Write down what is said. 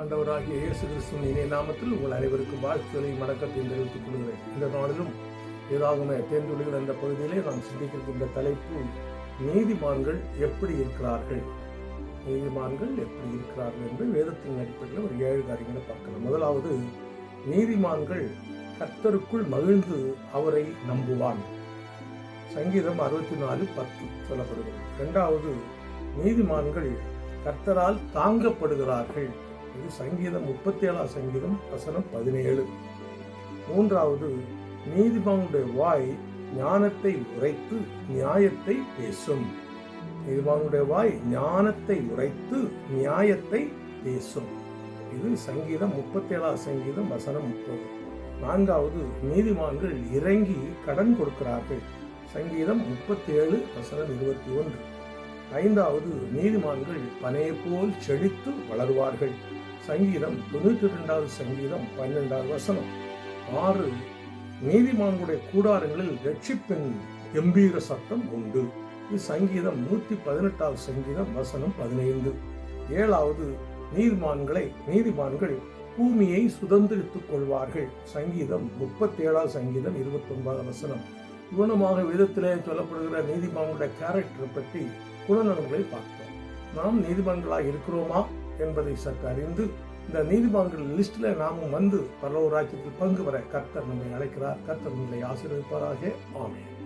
ஆண்டவராகிய இயேசு கிறிஸ்துவின் இணைய நாமத்தில் உங்கள் அனைவருக்கும் வாழ்த்துக்களை வணக்கத்தை தெரிவித்துக் கொள்கிறேன். இந்த நாளிலும் ஏதாகுமே தேர்ந்துள்ளிகள் என்ற பகுதியிலே நாம் சிந்திக்கின்ற தலைப்பு நீதிமான்கள் எப்படி இருக்கிறார்கள்? நீதிமான்கள் எப்படி இருக்கிறார்கள் என்று வேதத்தின் அடிப்படையில் ஒரு ஏழு காரியங்களை பார்க்கலாம். முதலாவது நீதிமான்கள் கர்த்தருக்குள் மகிழ்ந்து அவரை நம்புவான். சங்கீதம் அறுபத்தி நாலு பத்து சொல்லப்படுகிறது. இரண்டாவது நீதிமான்கள் கர்த்தரால் தாங்கப்படுகிறார்கள். இது சங்கீதம் முப்பத்தி ஏழாம் சங்கீதம் வசனம் பதினேழு. மூன்றாவது நீதிமானுடைய வாய் ஞானத்தை உரைத்து நியாயத்தை பேசும். நீதிமானுடைய வாய் ஞானத்தை உரைத்து நியாயத்தை பேசும். இது சங்கீதம் முப்பத்தி ஏழாம் சங்கீதம் வசனம் முப்பது. நான்காவது நீதிமான்கள் இறங்கி கடன் கொடுக்கிறார்கள். சங்கீதம் முப்பத்தி ஏழு வசனம் இருபத்தி ஒன்று. ஐந்தாவது நீதிமான்கள் பனையை போல் செழித்து வளருவார்கள். சங்கீதம் தொண்ணூற்றி ரெண்டாவது சங்கீதம் பன்னெண்டாவது வசனம். ஆறு நீதிமான்களுடைய கூடாரங்களில் ரட்சிப்பின் கம்பீர சத்தம் உண்டு. இது சங்கீதம் நூற்றி பதினெட்டாவது சங்கீதம் வசனம் பதினைந்து. ஏழாவது நீதிமான்களை நீதிமான்கள் பூமியை சுதந்திரித்துக் கொள்வார்கள். சங்கீதம் முப்பத்தி ஏழாவது சங்கீதம் இருபத்தி ஒன்பதாம் வசனம். குணமாக விதத்திலே சொல்லப்படுகிற நீதிமான்களுடைய கேரக்டரை பற்றி குணநலன்களை பார்த்தோம் நாம் நீதிமான்களாக இருக்கிறோமா? என்பதை சற்று அறிந்து இந்த நீதிமான்கள் லிஸ்ட்ல நாமும் வந்து பரலோராஜ்யத்தில் பங்கு வர கர்த்தர் நம்மை அழைக்கிறார். கர்த்தர் நம்மை ஆசீர்வதிப்பாராக. ஆமென்.